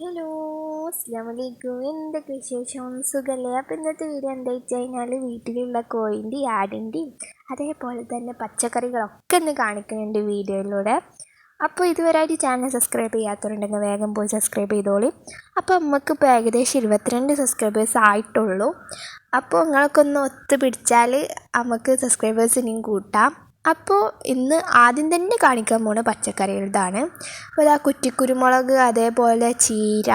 Hello അസ്ലാമലൈക്കും എന്തൊക്കെ വിശേഷം? സുഖല്ലേ? അപ്പം ഇന്നത്തെ വീഡിയോ എന്താ വെച്ച് കഴിഞ്ഞാൽ വീട്ടിലുള്ള കോയിന്റെയും ആടിന്റെയും അതേപോലെ തന്നെ പച്ചക്കറികളൊക്കെ ഒന്ന് കാണിക്കുന്നുണ്ട് വീഡിയോയിലൂടെ. അപ്പോൾ ഇതുവരെ ഇതുവരെയായിട്ട് ചാനൽ സബ്സ്ക്രൈബ് ചെയ്യാത്തവരുണ്ടെങ്കിൽ വേഗം പോയി സബ്സ്ക്രൈബ് ചെയ്തോളി. അപ്പോൾ നമുക്കിപ്പോൾ ഏകദേശം ഇരുപത്തിരണ്ട് സബ്സ്ക്രൈബേഴ്സ് ആയിട്ടുള്ളൂ. അപ്പോൾ നിങ്ങൾക്കൊന്ന് ഒത്തു പിടിച്ചാൽ നമുക്ക് സബ്സ്ക്രൈബേഴ്സ് ഇനിയും കൂട്ടാം. അപ്പോൾ ഇന്ന് ആദ്യം തന്നെ കാണിക്കാൻ പോണ പച്ചക്കറികളുടെയാണ് അപ്പോൾ ഇതാ കുറ്റിക്കുരുമുളക് അതേപോലെ ചീര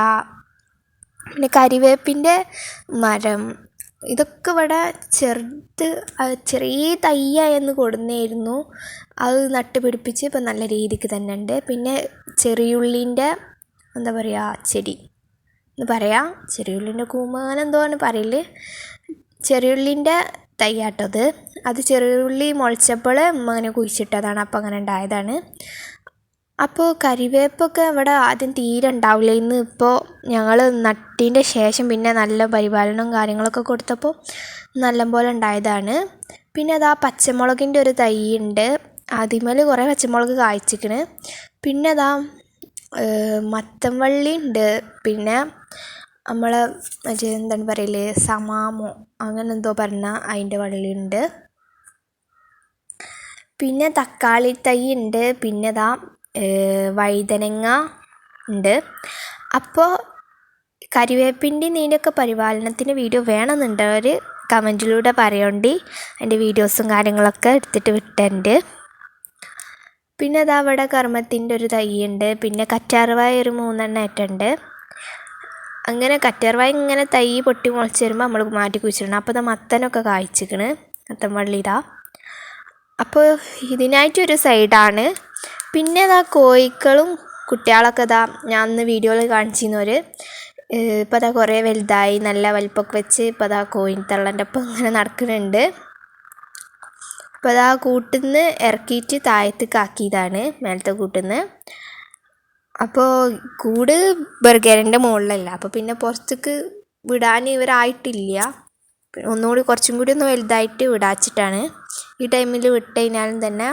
പിന്നെ കരിവേപ്പിന്റെ മരം. ഇതൊക്കെ ഇവിടെ ചെറുത് ചെറിയ തയ്യായെന്ന് കൊടുന്നായിരുന്നു. അത് നട്ട് പിടിപ്പിച്ച് ഇപ്പം നല്ല രീതിക്ക് തന്നെ ഉണ്ട്. പിന്നെ ചെറിയുള്ളിന്റെ എന്താ പറയുക ചെടി എന്ന് പറയാം. ചെറിയുള്ളിന്റെ കൂമാനം എന്തോന്ന് പറയൽ. ചെറിയുള്ളിന്റെ തയ്യാട്ടത് അത് ചെറിയുള്ളി മുളച്ചപ്പോൾ അങ്ങനെ കുഴിച്ചിട്ടതാണ് അപ്പോൾ അങ്ങനെ ഉണ്ടായതാണ്. അപ്പോൾ കരിവേപ്പൊക്കെ ഇവിടെ ആദ്യം തീരെ ഉണ്ടാവില്ല ഇന്ന് ഇപ്പോൾ ഞങ്ങൾ നട്ടതിന്റെ ശേഷം പിന്നെ നല്ല പരിപാലനവും കാര്യങ്ങളൊക്കെ കൊടുത്തപ്പോൾ നല്ലപോലെ ഉണ്ടായതാണ്. പിന്നെ അതാ പച്ചമുളകിന്റെ ഒരു തൈ ഉണ്ട്. അതിമേൽ കുറേ പച്ചമുളക് കായ്ച്ചിക്കണ് പിന്നെ അതാ മത്തൻവള്ളി ഉണ്ട്. പിന്നെ നമ്മൾ എന്താണ് പറയൽ? സമാമോ അങ്ങനെ എന്തോ പറഞ്ഞ അതിന്റെ വള്ളിയുണ്ട് പിന്നെ തക്കാളി തൈ ഉണ്ട് പിന്നെ ദാ വഴുതനങ്ങ ഉണ്ട്. അപ്പോൾ കരിവേപ്പിന്റെയും നീന്റെയൊക്കെ പരിപാലനത്തിന് വീഡിയോ വേണമെന്നുണ്ടവർ കമന്റിലൂടെ പറയണ്ടി. അതിന്റെ വീഡിയോസും കാര്യങ്ങളൊക്കെ എടുത്തിട്ട് വിട്ടുണ്ട്. പിന്നെ അതാ അവിടെ കർമ്മത്തിന്റെ ഒരു തൈ ഉണ്ട് പിന്നെ കറ്റാർവായ ഒരു മൂന്നെണ്ണം ആയിട്ടുണ്ട്. അങ്ങനെ കറ്റാർവായ ഇങ്ങനെ തൈ പൊട്ടി മുളച്ച് വരുമ്പോൾ നമ്മൾ മാറ്റി കുഴിച്ചിടണം. അപ്പോൾ അത് മത്തനൊക്കെ കായ്ച്ചിക്കണ്. മത്തൻ വള്ളി ഇതാ. അപ്പോൾ ഇതിനായിട്ടൊരു സൈഡാണ്. പിന്നെ ഇതാ കോഴിക്കളും കുട്ടികളൊക്കെ ഇതാ ഞാൻ അന്ന് വീഡിയോയിൽ കാണിച്ചിരുന്നവർ ഇപ്പോൾ അതാ കുറേ വലുതായി നല്ല വലിപ്പമൊക്കെ വെച്ച് ഇപ്പോൾ അതാ കോഴിത്തള്ളന്റെ ഒപ്പം ഇങ്ങനെ നടക്കുന്നുണ്ട്. അപ്പോൾ അതാ കൂട്ടിൽ നിന്ന് ഇറക്കിയിട്ട് താഴത്തേക്ക് ആക്കിയതാണ് മേലത്തെ കൂട്ടിൽ നിന്ന് അപ്പോൾ കൂട് ബർഗറിന്റെ മുകളിലല്ല അപ്പോൾ പിന്നെ പുറത്തേക്ക് വിടാൻ ഇവരായിട്ടില്ല. ഒന്നുകൂടി കുറച്ചും കൂടി ഒന്ന് വലുതായിട്ട് വിടാച്ചിട്ടാണ്. ഈ ടൈമിൽ വിട്ട് കഴിഞ്ഞാലും തന്നെ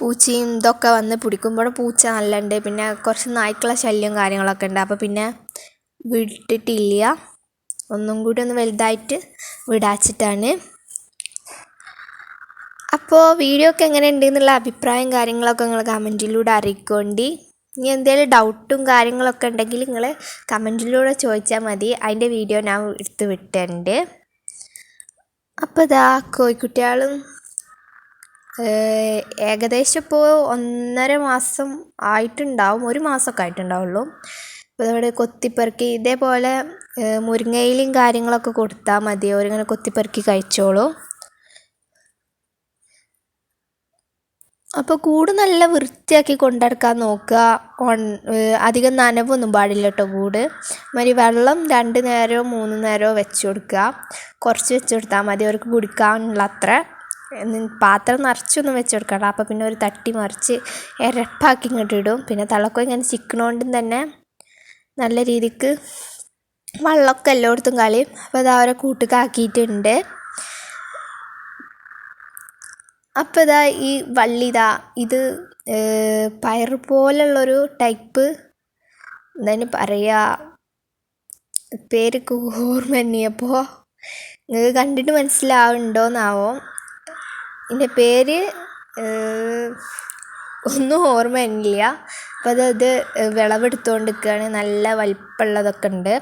പൂച്ചയും ഇതൊക്കെ വന്ന് പിടിക്കുമ്പോൾ പൂച്ച നല്ല ഉണ്ട് പിന്നെ കുറച്ച് നായ്ക്കള ശല്യം കാര്യങ്ങളൊക്കെ ഉണ്ട്. അപ്പോൾ പിന്നെ വിട്ടിട്ടില്ല. ഒന്നും കൂടി ഒന്ന് വലുതായിട്ട് വിടാച്ചിട്ടാണ്. അപ്പോൾ വീഡിയോ ഒക്കെ എങ്ങനെ ഉണ്ട് എന്നുള്ള അഭിപ്രായം കാര്യങ്ങളൊക്കെ നിങ്ങൾ കമന്റിലൂടെ അറിയിക്കൊണ്ടി. ഇനി എന്തെങ്കിലും ഡൗട്ടും കാര്യങ്ങളൊക്കെ ഉണ്ടെങ്കിൽ നിങ്ങൾ കമന്റിലൂടെ ചോദിച്ചാൽ മതി. അതിന്റെ വീഡിയോ ഞാൻ എടുത്ത് വിട്ടുണ്ട് അപ്പോൾ ഇതാ കോഴിക്കുട്ടികളും ഏകദേശം ഇപ്പോൾ ഒന്നര മാസം ആയിട്ടുണ്ടാവും. ഒരു മാസമൊക്കെ ആയിട്ടുണ്ടാവുള്ളൂ. അപ്പോൾ ഇവിടെ കൊത്തിപ്പെറുക്കി ഇതേപോലെ മുരിങ്ങയിലും കാര്യങ്ങളൊക്കെ കൊടുത്താൽ മതി. അവരിങ്ങനെ കൊത്തിപ്പെറുക്കി കഴിച്ചോളും. അപ്പോൾ കൂട് നല്ല വൃത്തിയാക്കി കൊണ്ടെടുക്കാൻ നോക്കുക. അധികം നനവൊന്നും പാടില്ല കേട്ടോ കൂട്. മാതിരി വെള്ളം രണ്ട് നേരമോ മൂന്ന് നേരമോ വെച്ച് കൊടുക്കുക. കുറച്ച് വെച്ച് കൊടുത്താൽ മതി. അവർക്ക് കുടിക്കാനുള്ള അത്ര പാത്രം നിറച്ചൊന്നും വെച്ച് കൊടുക്കണ്ട. അപ്പോൾ പിന്നെ ഒരു തട്ടി മറിച്ച് ഇരപ്പാക്കി ഇങ്ങോട്ട് ഇടും. പിന്നെ തിളക്കം ഇങ്ങനെ ചിക്കണോണ്ടും തന്നെ നല്ല രീതിക്ക് വെള്ളമൊക്കെ എല്ലായിടത്തും കളയും. അപ്പോൾ അത് അവരെ കൂട്ടുകാക്കിയിട്ടുണ്ട്. അപ്പോൾ ഇതാ ഈ വള്ളി ഇതാ പയർ പോലുള്ളൊരു ടൈപ്പ്. എന്താണ് പറയുക പേരൊക്കെ ഓർമ്മ നിങ്ങൾക്ക് കണ്ടിട്ട് മനസ്സിലാവുന്നുണ്ടോയെന്നാവോ എന്റെ പേര് ഒന്നും ഓർമ്മ തന്നില്ല അപ്പോൾ അത് വിളവെടുത്തുകൊണ്ട് നിൽക്കുകയാണ് നല്ല വലിപ്പമുള്ളതൊക്കെ ഉണ്ട്.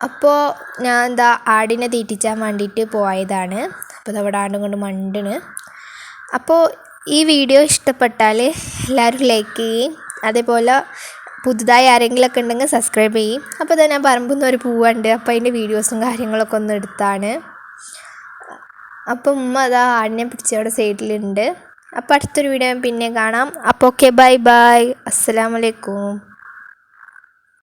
അപ്പോൾ ഞാൻ എന്താ ആടിനെ തീറ്റിച്ചാൻ വേണ്ടിയിട്ട് പോയതാണ്. അപ്പോൾ അതവിടെ ആണ്ടും കൊണ്ട് മണ്ടണ് അപ്പോൾ ഈ വീഡിയോ ഇഷ്ടപ്പെട്ടാൽ എല്ലാവരും ലൈക്ക് ചെയ്യും. അതേപോലെ പുതുതായി ആരെങ്കിലുമൊക്കെ ഉണ്ടെങ്കിൽ സബ്സ്ക്രൈബ് ചെയ്യും. അപ്പോൾ തന്നെ ഞാൻ പറമ്പുന്ന ഒരു പൂവുണ്ട്. അപ്പോൾ അതിന്റെ വീഡിയോസും കാര്യങ്ങളൊക്കെ ഒന്ന് എടുത്താണ്. അപ്പോൾ ഉമ്മ അതാ ആടിനെ പിടിച്ചവിടെ സൈഡിലുണ്ട് അപ്പോൾ അടുത്തൊരു വീഡിയോ പിന്നെ കാണാം. അപ്പോൾ ഓക്കെ ബൈ ബൈ അസ്സലാമലൈക്കും